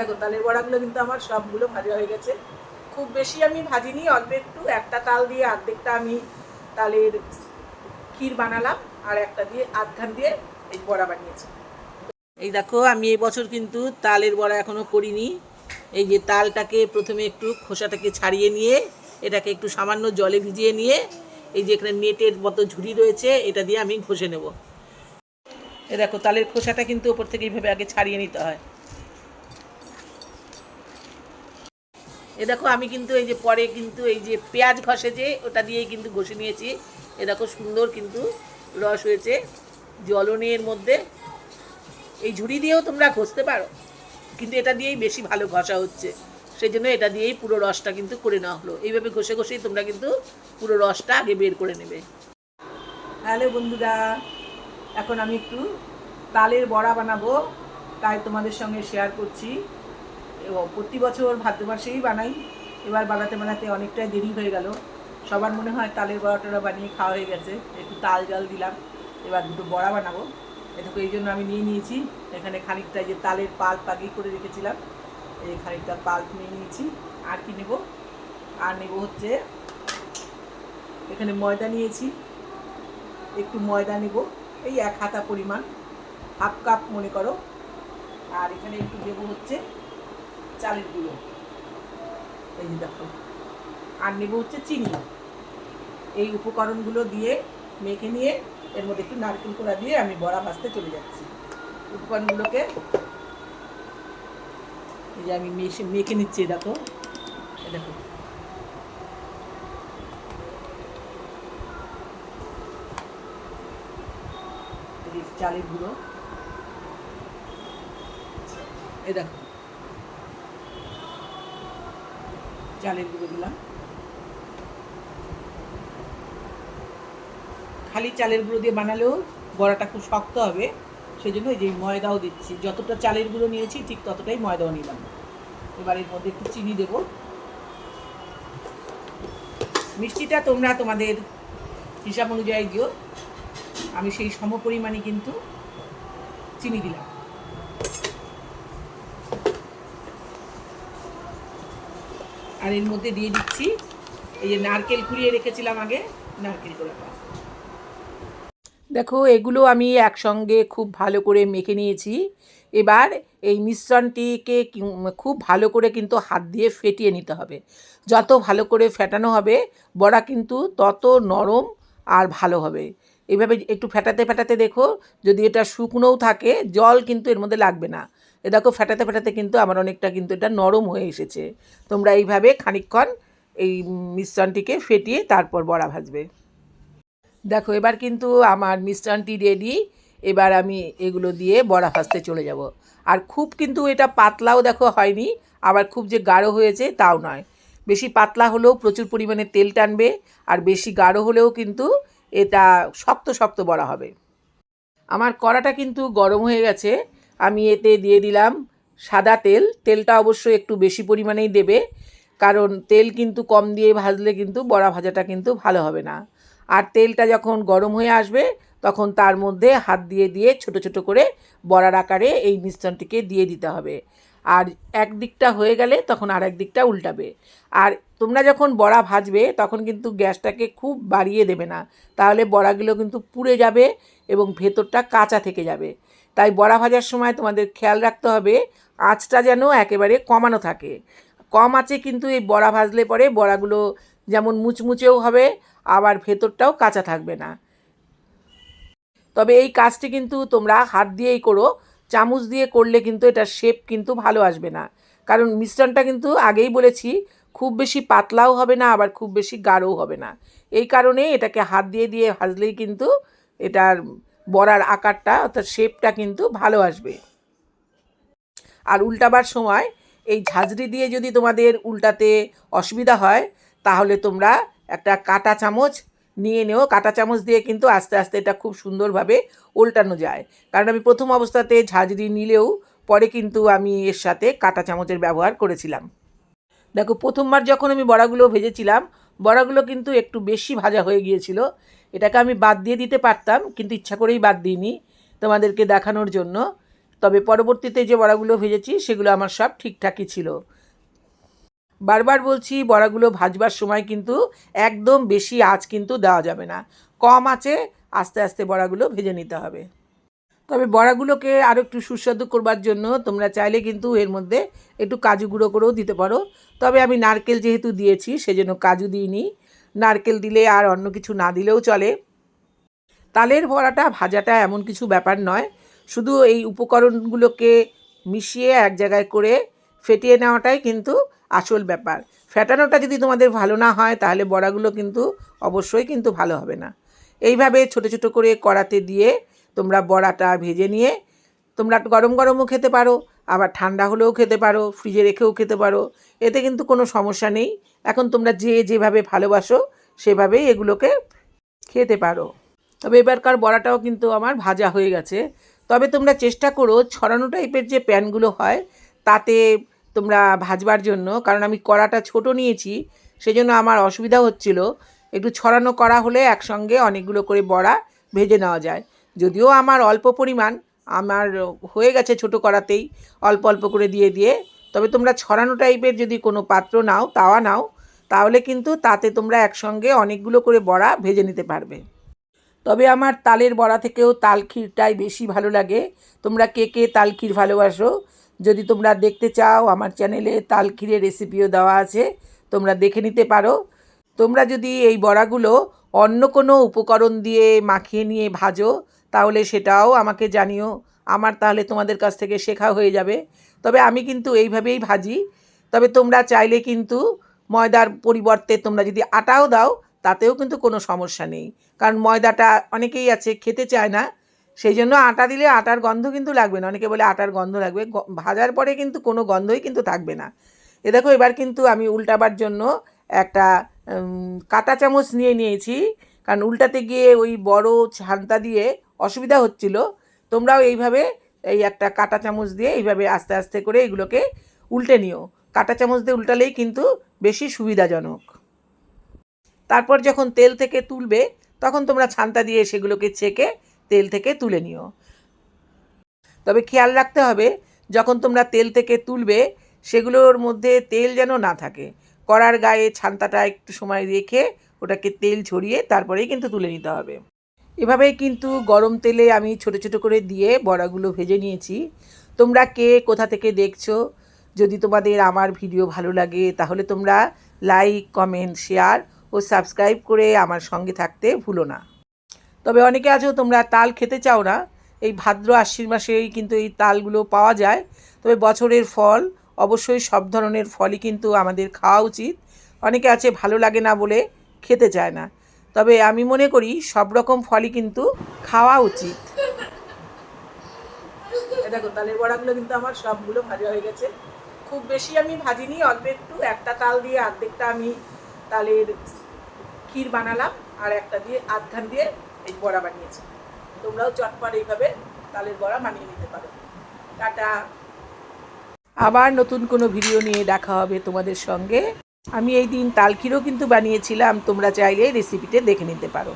দেখো, তালের বড়াগুলো কিন্তু আমার সবগুলো ভাজা হয়ে গেছে। খুব বেশি আমি ভাজিনি, অল্প একটু, একটা তাল দিয়ে অর্ধেকটা আমি তালের ক্ষীর বানালাম, আর একটা দিয়ে আধখান দিয়ে এই বড়া বানিয়েছি। এই দেখো, আমি এই বছর কিন্তু তালের বড়া এখনও করিনি। এই যে তালটাকে প্রথমে একটু খোসাটাকে ছাড়িয়ে নিয়ে, এটাকে একটু সামান্য জলে ভিজিয়ে নিয়ে, এই যে এখানে নেটের মতো ঝুড়ি রয়েছে, এটা দিয়ে আমি ঘষে নেব। এ দেখো, তালের খোসাটা কিন্তু ওপর থেকে এইভাবে আগে ছাড়িয়ে নিতে হয়। এ দেখো, আমি কিন্তু এই যে পরে কিন্তু এই যে পেঁয়াজ ঘষে যে ওটা দিয়েই কিন্তু ঘষে নিয়েছি। এ দেখো, সুন্দর কিন্তু রস হয়েছে জলনের মধ্যে। এই ঝুড়ি দিয়েও তোমরা ঘষতে পারো, কিন্তু এটা দিয়েই বেশি ভালো ঘষা হচ্ছে। সেই জন্য এটা দিয়েই পুরো রসটা কিন্তু করে নেওয়া হলো। এইভাবে ঘষে ঘষেই তোমরা কিন্তু পুরো রসটা আগে বের করে নেবে। হ্যালো বন্ধুরা, এখন আমি একটু তালের বড়া বানাবো, তাই তোমাদের সঙ্গে শেয়ার করছি। প্রতি বছর ভাদ্র মাসেই বানাই। এবার বানাতে বানাতে অনেকটাই দেরি হয়ে গেল। সবার মনে হয় তালের বড়া টড়া বানিয়ে খাওয়া হয়ে গেছে। একটু তাল জল দিলাম। এবার দুটো বড়া বানাবো। এটুকু এই জন্য আমি নিয়ে নিয়েছি। এখানে খানিকটা যে তালের পাল পাগি করে রেখেছিলাম। এই খানিকটা পাল নিয়ে নিয়েছি। আর কি নেব? আর নেব হচ্ছে, এখানে ময়দা নিয়েছি। একটু ময়দা নেব। এই এক হাতা পরিমাণ। হাফ কাপ মনে করো। আর এখানে একটু দেবো হচ্ছে চালের গুঁড়ো এই যে দেখো। আর নেব হচ্ছে চিনি। এই উপকরণগুলো দিয়ে মেখে নিয়ে এর মধ্যে একটু নারকেল কোড়া দিয়ে আমি বড়া ভাজতে চলে যাচ্ছি। উপকরণগুলোকে এই যে আমি মেশে, মেখে নিচ্ছি দেখো। দেখো। চালের গুঁড়ো। এই দেখো। চালের গুঁড়ো দিলাম। খালি চালের গুঁড়ো দিয়ে বানালেও বড়াটা খুব শক্ত হবে সেই জন্য এই যে ময়দাও দিচ্ছি। যতটা চালের গুঁড়ো নিয়েছি, ঠিক ততটাই ময়দাও নিলাম। এবার এর মধ্যে একটু চিনি দেবো। মিষ্টিটা তোমরা তোমাদের হিসাব অনুযায়ী দিও। আমি সেই সম পরিমাণে কিন্তু চিনি দিলাম। আর এর মধ্যে দিয়ে দিচ্ছি। এই যে নারকেল কুড়িয়ে রেখেছিলাম আগে, নারকেল কোড়াটা দেখো, এগুলো আমি একসঙ্গে খুব ভালো করে মেখে নিয়েছি। এবার এই মিশ্রণটিকে খুব ভালো করে কিন্তু হাত দিয়ে ফেটিয়ে নিতে হবে। যত ভালো করে ফেটানো হবে, বড়া কিন্তু তত নরম আর ভালো হবে। এভাবে একটু ফেটাতে ফেটাতে দেখো, যদি এটা শুকনোও থাকে, জল কিন্তু এর মধ্যে লাগবে না। এ দেখো ফেটাতে ফেটাতে কিন্তু আমার অনেকটা কিন্তু এটা নরম হয়ে এসেছে। তোমরা এইভাবে খানিকক্ষণ এই মিশ্রণটিকে ফেটিয়ে তারপর বড়া ভাজবে। দেখো এবার কিন্তু আমার মিশ্রণটি রেডি এবার আমি এগুলো দিয়ে বড়া ভাজতে চলে যাব। আর খুব কিন্তু এটা পাতলাও দেখো হয়নি, আবার খুব যে গাঢ় হয়েছে তাও নয়। বেশি পাতলা হলেও প্রচুর পরিমাণে তেল টানবে, আর বেশি গাঢ় হলেও কিন্তু এটা শক্ত শক্ত বড়া হবে। আমার কড়াটা কিন্তু গরম হয়ে গেছে আমি এতে দিয়ে দিলাম সাদা তেল। তেলটা অবশ্যই একটু বেশি পরিমাণেই দেবে, কারণ তেল কিন্তু কম দিয়ে ভাজলে কিন্তু বড়া ভাজাটা কিন্তু ভালো হবে না। আর তেলটা যখন গরম হয়ে আসবে, তখন তার মধ্যে হাত দিয়ে দিয়ে ছোট ছোট করে বড়ার আকারে এই মিশ্রণটিকে দিয়ে দিতে হবে। আর এক দিকটা হয়ে গেলে তখন আর এক দিকটা উল্টাবে। আর তোমরা যখন বড়া ভাজবে, তখন কিন্তু গ্যাসটাকে খুব বাড়িয়ে দেবে না। তাহলে বড়াগুলো কিন্তু পুড়ে যাবে এবং ভেতরটা কাঁচা থেকে যাবে। তাই বড়া ভাজার সময় তোমাদের খেয়াল রাখতে হবে, আঁচটা যেন একেবারে কমানো থাকে। কম আঁচে কিন্তু এই বড়া ভাজলে পরে বড়াগুলো যেমন মুচমুচেও হবে, আবার ভেতরটাও কাঁচা থাকবে না। তবে এই কাজটি কিন্তু তোমরা হাত দিয়েই করো, চামচ দিয়ে করলে কিন্তু এটা শেপ কিন্তু ভালো আসবে না। কারণ মিশ্রণটা কিন্তু আগেই বলেছি, খুব বেশি পাতলাও হবে না, আবার খুব বেশি গাঢ়ও হবে না। এই কারণে এটাকে হাত দিয়ে দিয়ে ভাজলেই কিন্তু এটার বড়ার আকারটা, অর্থাৎ শেপটা কিন্তু ভালো আসবে। আর উল্টাবার সময় এই ঝাঁঝরি দিয়ে যদি তোমাদের উল্টাতে অসুবিধা হয়, তাহলে তোমরা একটা কাঁটা চামচ নিয়ে নেও। কাটা চামচ দিয়ে কিন্তু আস্তে আস্তে এটা খুব সুন্দরভাবে উল্টানো যায়। কারণ আমি প্রথম অবস্থাতে ঝাঁঝরি নিলেও পরে কিন্তু আমি এর সাথে কাঁটা চামচের ব্যবহার করেছিলাম। দেখো, প্রথমবার যখন আমি বড়াগুলো ভেজেছিলাম বড়াগুলো কিন্তু একটু বেশি ভাজা হয়ে গিয়েছিল। এটাকে আমি বাদ দিয়ে দিতে পারতাম, কিন্তু ইচ্ছা করেই বাদ দিইনি তোমাদেরকে দেখানোর জন্য। তবে পরবর্তীতে যে বড়াগুলো ভেজেছি, সেগুলো আমার সব ঠিকঠাকই ছিল। বারবার বলছি, বড়াগুলো ভাজবার সময় কিন্তু একদম বেশি আঁচ কিন্তু দেওয়া যাবে না। কম আঁচে আস্তে আস্তে বড়াগুলো ভেজে নিতে হবে। তবে বড়াগুলোকে আরও একটু সুস্বাদু করবার জন্য তোমরা চাইলে কিন্তু এর মধ্যে একটু কাজু গুঁড়ো করেও দিতে পারো। তবে আমি নারকেল যেহেতু দিয়েছি, সেজন্য কাজু দিইনি। নারকেল দিলে আর অন্য কিছু না দিলেও চলে। তালের বড়াটা ভাজাটা এমন কিছু ব্যাপার নয়। শুধু এই উপকরণগুলোকে মিশিয়ে এক জায়গায় করে ফেটিয়ে নেওয়াটাই কিন্তু আসল ব্যাপার। ফেটানোটা যদি তোমাদের ভালো না হয়, তাহলে বড়াগুলো কিন্তু অবশ্যই কিন্তু ভালো হবে না। এইভাবে ছোট ছোট করে কড়াতে দিয়ে তোমরা বড়াটা ভেজে নিয়ে তোমরা গরম গরমও খেতে পারো, আবার ঠান্ডা হলেও খেতে পারো, ফ্রিজে রেখেও খেতে পারো, এতে কিন্তু কোনো সমস্যা নেই। এখন তোমরা যে যেভাবে ভালোবাসো, সেভাবেই এগুলোকে খেতে পারো। তবে এবারকার বড়াটাও কিন্তু আমার ভাজা হয়ে গেছে। তবে তোমরা চেষ্টা করো ছড়ানো টাইপের যে প্যানগুলো হয়, তাতে তোমরা ভাজবার জন্য, কারণ আমি কড়াটা ছোট নিয়েছি, সেজন্য আমার অসুবিধা হচ্ছিল। একটু ছড়ানো করা হলে একসঙ্গে অনেকগুলো করে বড়া ভেজে নেওয়া যায়। যদিও আমার অল্প পরিমাণ, আমার হয়ে গেছে ছোট কড়াতেই অল্প অল্প করে দিয়ে দিয়ে। তবে তোমরা ছড়ানো টাইপের যদি কোনো পাত্র নাও, তাওয়া নাও, তাহলে কিন্তু তাতে তোমরা একসঙ্গে অনেকগুলো করে বড়া ভেজে নিতে পারবে। তবে আমার তালের বড়া থেকেও তাল ক্ষীরটাই বেশি ভালো লাগে। তোমরা কে কে তাল ক্ষীর ভালোবাসো? যদি তোমরা দেখতে চাও, আমার চ্যানেলে তাল ক্ষীরের রেসিপিও দেওয়া আছে, তোমরা দেখে নিতে পারো। তোমরা যদি এই বড়াগুলো অন্য কোনো উপকরণ দিয়ে মাখিয়ে নিয়ে ভাজো তাহলে সেটাও আমাকে জানিও। আমার তাহলে তোমাদের কাছ থেকে শেখা হয়ে যাবে। তবে আমি কিন্তু এইভাবেই ভাজি। তবে তোমরা চাইলে কিন্তু ময়দার পরিবর্তে তোমরা যদি আটাও দাও, তাতেও কিন্তু কোনো সমস্যা নেই। কারণ ময়দাটা অনেকেই আছে, খেতে চায় না। সেই জন্য আটা দিলে আটার গন্ধ কিন্তু লাগবে না। অনেকে বলে আটার গন্ধ লাগবে। ভাজার পরে কিন্তু কোনো গন্ধই কিন্তু থাকবে না। এ দেখো, এবার কিন্তু আমি উল্টাবার জন্য একটা কাঁটা চামচ নিয়ে নিয়েছি। কারণ উল্টাতে গিয়ে ওই বড় ছান্তা দিয়ে অসুবিধা হচ্ছিল, তোমরাও এইভাবে এই একটা কাঁটা চামচ দিয়ে এইভাবে আস্তে আস্তে করে এগুলোকে উল্টে নিও। কাটা চামচ দিয়ে উল্টালেই কিন্তু বেশি সুবিধাজনক। তারপর যখন তেল থেকে তুলবে, তখন তোমরা ছান্তা দিয়ে সেগুলোকে ছেঁকে তেল থেকে তুলে নিও। তবে খেয়াল রাখতে হবে, যখন তোমরা তেল থেকে তুলবে, সেগুলোর মধ্যে তেল যেন না থাকে। কড়ার গায়ে ছান্তাটা একটু সময় রেখে ওটাকে তেল ছড়িয়ে তারপরেই কিন্তু তুলে নিতে হবে। এভাবেই কিন্তু গরম তেলে আমি ছোট ছোট করে দিয়ে বড়াগুলো ভেজে নিয়েছি। তোমরা কে কোথা থেকে দেখছ? যদি তোমাদের আমার ভিডিও ভালো লাগে, তাহলে তোমরা লাইক, কমেন্ট, শেয়ার ও সাবস্ক্রাইব করে আমার সঙ্গে থাকতে ভুলো না। তবে অনেকে আছো, তোমরা তাল খেতে চাও না। এই ভাদ্র আশ্বিন মাসেই কিন্তু এই তালগুলো পাওয়া যায়। তবে বছরের ফল, অবশ্যই সব ধরনের ফলই কিন্তু আমাদের খাওয়া উচিত। অনেকে আছে, ভালো লাগে না বলে খেতে চায় না। তবে আমি মনে করি সব রকম ফলই কিন্তু খাওয়া উচিত। দেখো, তালের বড়াগুলো কিন্তু আমার সবগুলো ভাজা হয়ে গেছে। খুব বেশি আমি ভাজিনি, অল্প একটু। একটা তাল দিয়ে অর্ধেকটা আমি তালের ক্ষীর বানালাম আর একটা দিয়ে আধখান দিয়ে এই বড়া বানিয়েছি। তোমরাও চটপট এইভাবে তালের বড়া বানিয়ে নিতে পারো। টাটা। আবার নতুন কোনো ভিডিও নিয়ে দেখা হবে তোমাদের সঙ্গে। আমি এই দিন তালক্ষীরও কিন্তু বানিয়েছিলাম তোমরা চাইলে রেসিপিটা দেখে নিতে পারো।